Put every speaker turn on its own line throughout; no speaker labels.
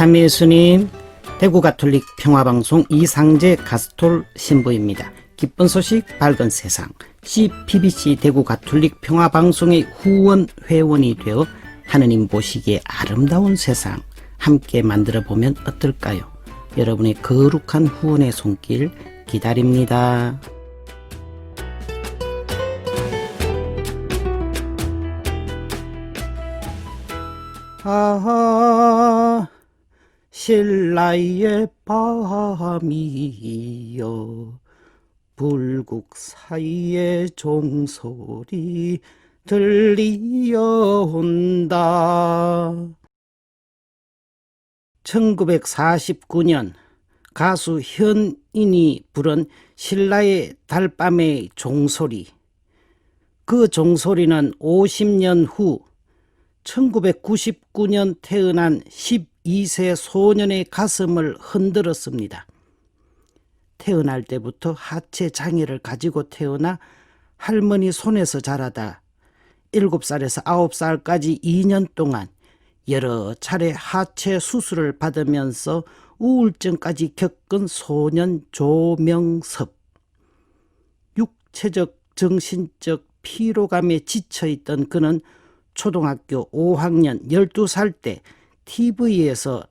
참여 예수님 대구 가톨릭 평화방송 이상재 가스톨 신부입니다. 기쁜 소식 밝은 세상 CPBC 대구 가톨릭 평화방송의 후원 회원이 되어 하느님 보시기에 아름다운 세상 함께 만들어 보면 어떨까요? 여러분의 거룩한 후원의 손길 기다립니다. 아하 신라의 밤이여 불국 사이에 종소리 들리어온다. 1949년 가수 현인이 부른 신라의 달밤의 종소리. 그 종소리는 50년 후 1999년 태어난 12세 소년의 가슴을 흔들었습니다. 태어날 때부터 하체 장애를 가지고 태어나 할머니 손에서 자라다 7살에서 9살까지 2년 동안 여러 차례 하체 수술을 받으면서 우울증까지 겪은 소년 조명섭. 육체적, 정신적 피로감에 지쳐있던 그는 초등학교 5학년 12살 때 TV에서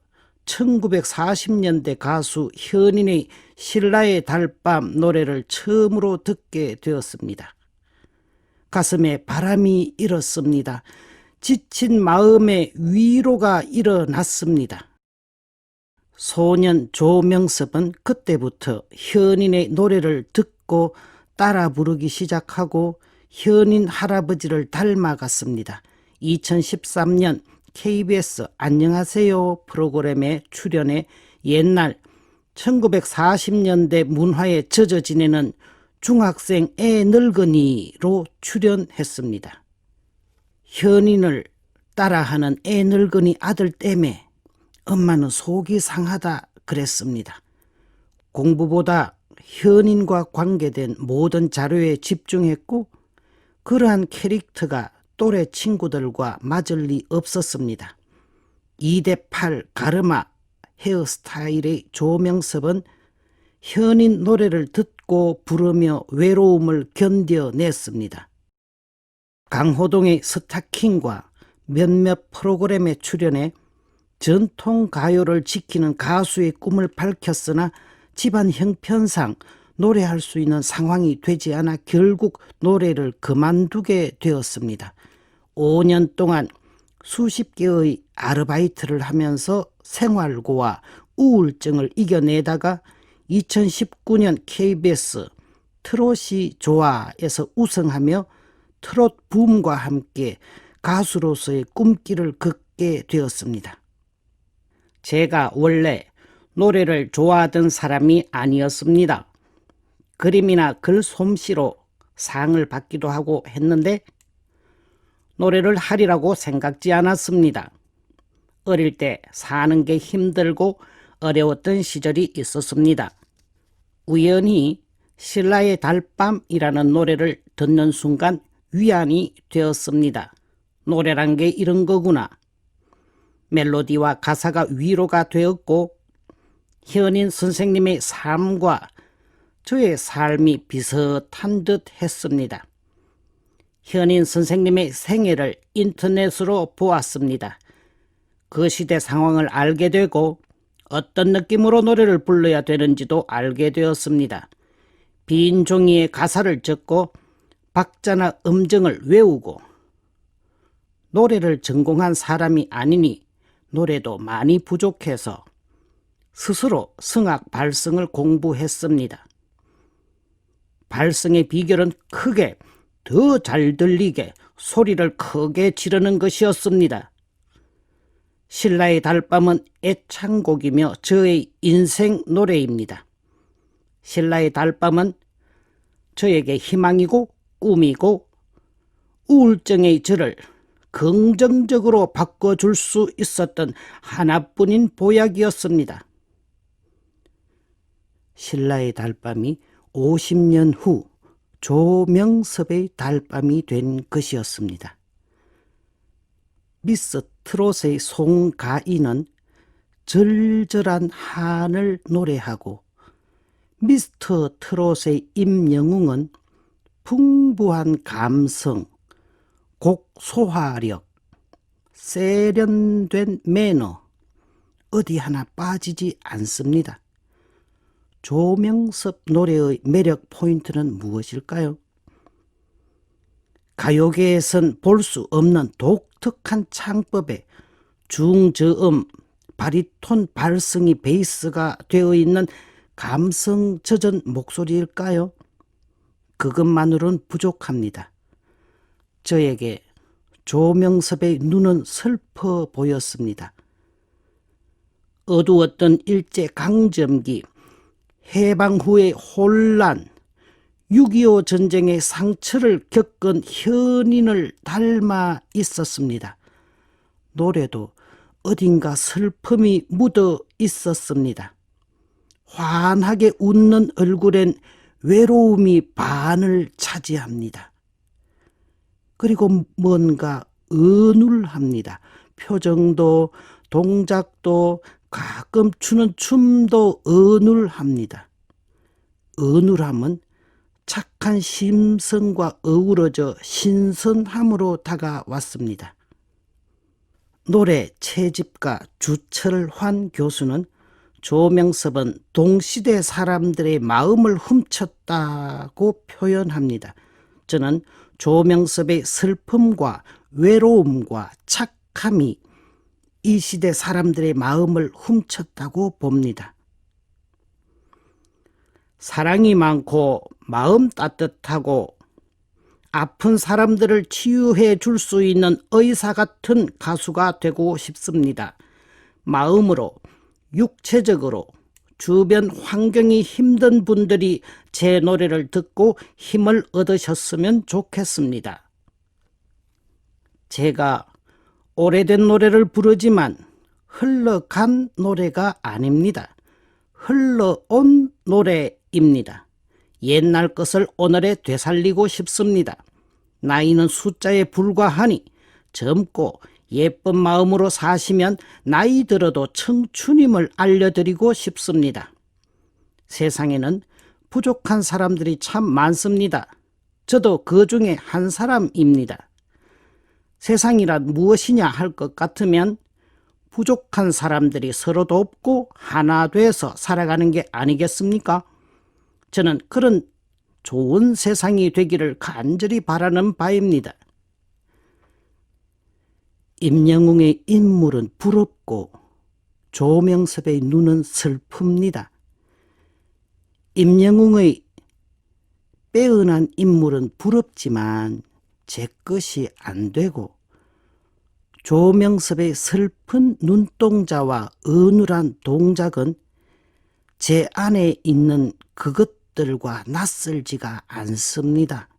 1940년대 가수 현인의 신라의 달밤 노래를 처음으로 듣게 되었습니다. 가슴에 바람이 일었습니다. 지친 마음에 위로가 일어났습니다. 소년 조명섭은 그때부터 현인의 노래를 듣고 따라 부르기 시작하고 현인 할아버지를 닮아갔습니다. 2013년 KBS 안녕하세요 프로그램에 출연해 옛날 1940년대 문화에 젖어 지내는 중학생 애 늙은이로 출연했습니다. 현인을 따라하는 애 늙은이 아들 때문에 엄마는 속이 상하다 그랬습니다. 공부보다 현인과 관계된 모든 자료에 집중했고 그러한 캐릭터가 또래 친구들과 맞을 리 없었습니다. 2대8 가르마 헤어스타일의 조명섭은 현인 노래를 듣고 부르며 외로움을 견뎌냈습니다. 강호동의 스타킹과 몇몇 프로그램에 출연해 전통 가요를 지키는 가수의 꿈을 밝혔으나 집안 형편상 노래할 수 있는 상황이 되지 않아 결국 노래를 그만두게 되었습니다. 5년 동안 수십 개의 아르바이트를 하면서 생활고와 우울증을 이겨내다가 2019년 KBS 트롯이 좋아에서 우승하며 트롯 붐과 함께 가수로서의 꿈길을 걷게 되었습니다. 제가 원래 노래를 좋아하던 사람이 아니었습니다. 그림이나 글 솜씨로 상을 받기도 하고 했는데 노래를 하리라고 생각지 않았습니다. 어릴 때 사는 게 힘들고 어려웠던 시절이 있었습니다. 우연히 신라의 달밤이라는 노래를 듣는 순간 위안이 되었습니다. 노래란 게 이런 거구나. 멜로디와 가사가 위로가 되었고 현인 선생님의 삶과 저의 삶이 비슷한 듯 했습니다. 현인 선생님의 생애를 인터넷으로 보았습니다. 그 시대 상황을 알게 되고 어떤 느낌으로 노래를 불러야 되는지도 알게 되었습니다. 빈 종이에 가사를 적고 박자나 음정을 외우고 노래를 전공한 사람이 아니니 노래도 많이 부족해서 스스로 성악 발성을 공부했습니다. 발성의 비결은 크게 더 잘 들리게 소리를 크게 지르는 것이었습니다. 신라의 달밤은 애창곡이며 저의 인생 노래입니다. 신라의 달밤은 저에게 희망이고 꿈이고 우울증의 저를 긍정적으로 바꿔줄 수 있었던 하나뿐인 보약이었습니다. 신라의 달밤이 50년 후 조명섭의 달밤이 된 것이었습니다. 미스 트롯의 송가인은 절절한 한을 노래하고 미스터 트롯의 임영웅은 풍부한 감성, 곡 소화력, 세련된 매너, 어디 하나 빠지지 않습니다. 조명섭 노래의 매력 포인트는 무엇일까요? 가요계에선 볼 수 없는 독특한 창법에 중저음, 바리톤 발성이 베이스가 되어 있는 감성 젖은 목소리일까요? 그것만으론 부족합니다. 저에게 조명섭의 눈은 슬퍼 보였습니다. 어두웠던 일제 강점기, 해방 후의 혼란, 6.25 전쟁의 상처를 겪은 현인을 닮아 있었습니다. 노래도 어딘가 슬픔이 묻어 있었습니다. 환하게 웃는 얼굴엔 외로움이 반을 차지합니다. 그리고 뭔가 은울합니다. 표정도 동작도 가끔 추는 춤도 은울합니다. 은울함은 착한 심성과 어우러져 신선함으로 다가왔습니다. 노래 채집가 주철환 교수는 조명섭은 동시대 사람들의 마음을 훔쳤다고 표현합니다. 저는 조명섭의 슬픔과 외로움과 착함이 이 시대 사람들의 마음을 훔쳤다고 봅니다. 사랑이 많고 마음 따뜻하고 아픈 사람들을 치유해 줄 수 있는 의사 같은 가수가 되고 싶습니다. 마음으로, 육체적으로, 주변 환경이 힘든 분들이 제 노래를 듣고 힘을 얻으셨으면 좋겠습니다. 제가 오래된 노래를 부르지만 흘러간 노래가 아닙니다. 흘러온 노래입니다. 옛날 것을 오늘에 되살리고 싶습니다. 나이는 숫자에 불과하니 젊고 예쁜 마음으로 사시면 나이 들어도 청춘임을 알려드리고 싶습니다. 세상에는 부족한 사람들이 참 많습니다. 저도 그 중에 한 사람입니다. 세상이란 무엇이냐 할 것 같으면 부족한 사람들이 서로 돕고 하나 돼서 살아가는 게 아니겠습니까? 저는 그런 좋은 세상이 되기를 간절히 바라는 바입니다. 임영웅의 인물은 부럽고 조명섭의 눈은 슬픕니다. 임영웅의 빼어난 인물은 부럽지만 제 것이 안 되고 조명섭의 슬픈 눈동자와 은울한 동작은 제 안에 있는 그것들과 낯설지가 않습니다.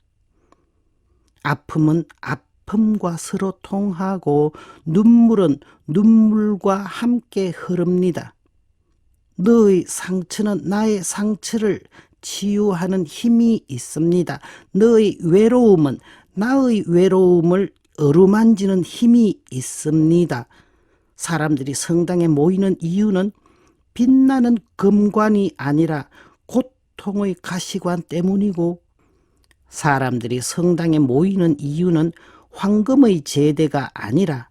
아픔은 아픔과 서로 통하고 눈물은 눈물과 함께 흐릅니다. 너의 상처는 나의 상처를 치유하는 힘이 있습니다. 너의 외로움은 나의 외로움을 어루만지는 힘이 있습니다. 사람들이 성당에 모이는 이유는 빛나는 금관이 아니라 고통의 가시관 때문이고 사람들이 성당에 모이는 이유는 황금의 제대가 아니라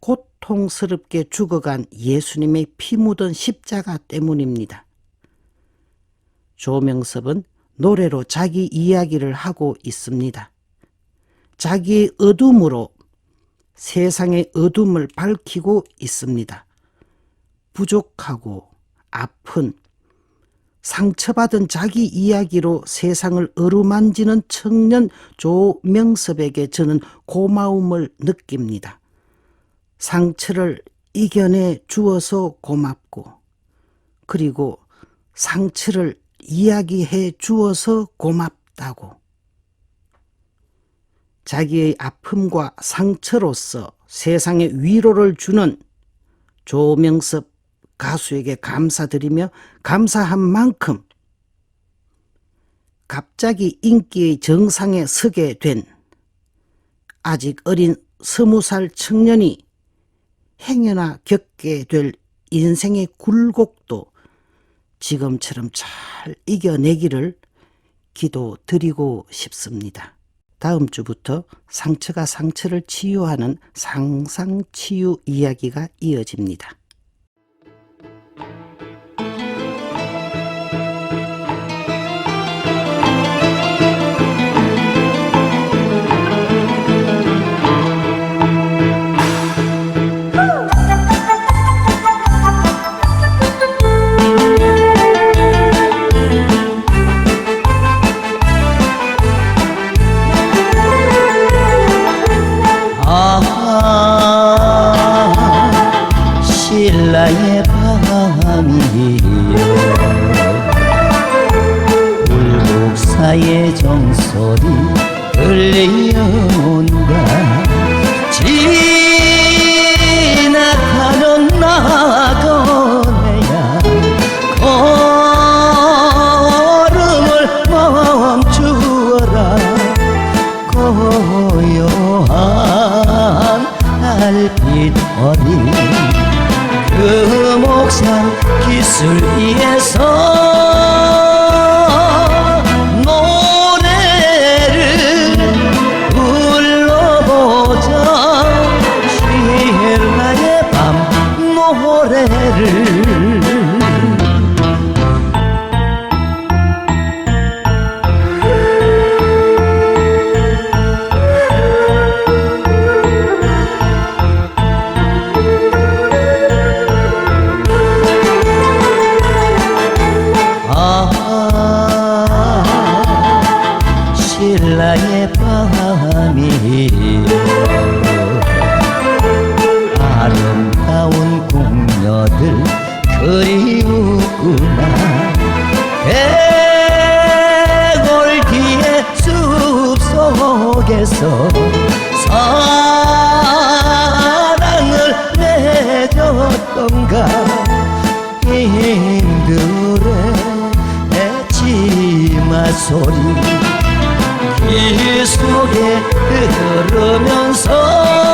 고통스럽게 죽어간 예수님의 피 묻은 십자가 때문입니다. 조명섭은 노래로 자기 이야기를 하고 있습니다. 자기의 어둠으로 세상의 어둠을 밝히고 있습니다. 부족하고 아픈 상처받은 자기 이야기로 세상을 어루만지는 청년 조명섭에게 저는 고마움을 느낍니다. 상처를 이겨내 주어서 고맙고, 그리고 상처를 이야기해 주어서 고맙다고. 자기의 아픔과 상처로서 세상에 위로를 주는 조명섭 가수에게 감사드리며 감사한 만큼 갑자기 인기의 정상에 서게 된 아직 어린 스무 살 청년이 행여나 겪게 될 인생의 굴곡도 지금처럼 잘 이겨내기를 기도 드리고 싶습니다. 다음 주부터 상처가 상처를 치유하는 상상치유 이야기가 이어집니다.
불국사의 정소리 들려온다 지나가는 나그네야. 걸음을 멈추어라. 고요한 달빛 어린 그 목상 기술 위에서 숲속에서 사랑을 맺었던가 인들의 치마 소리 귀 속에 흐르면서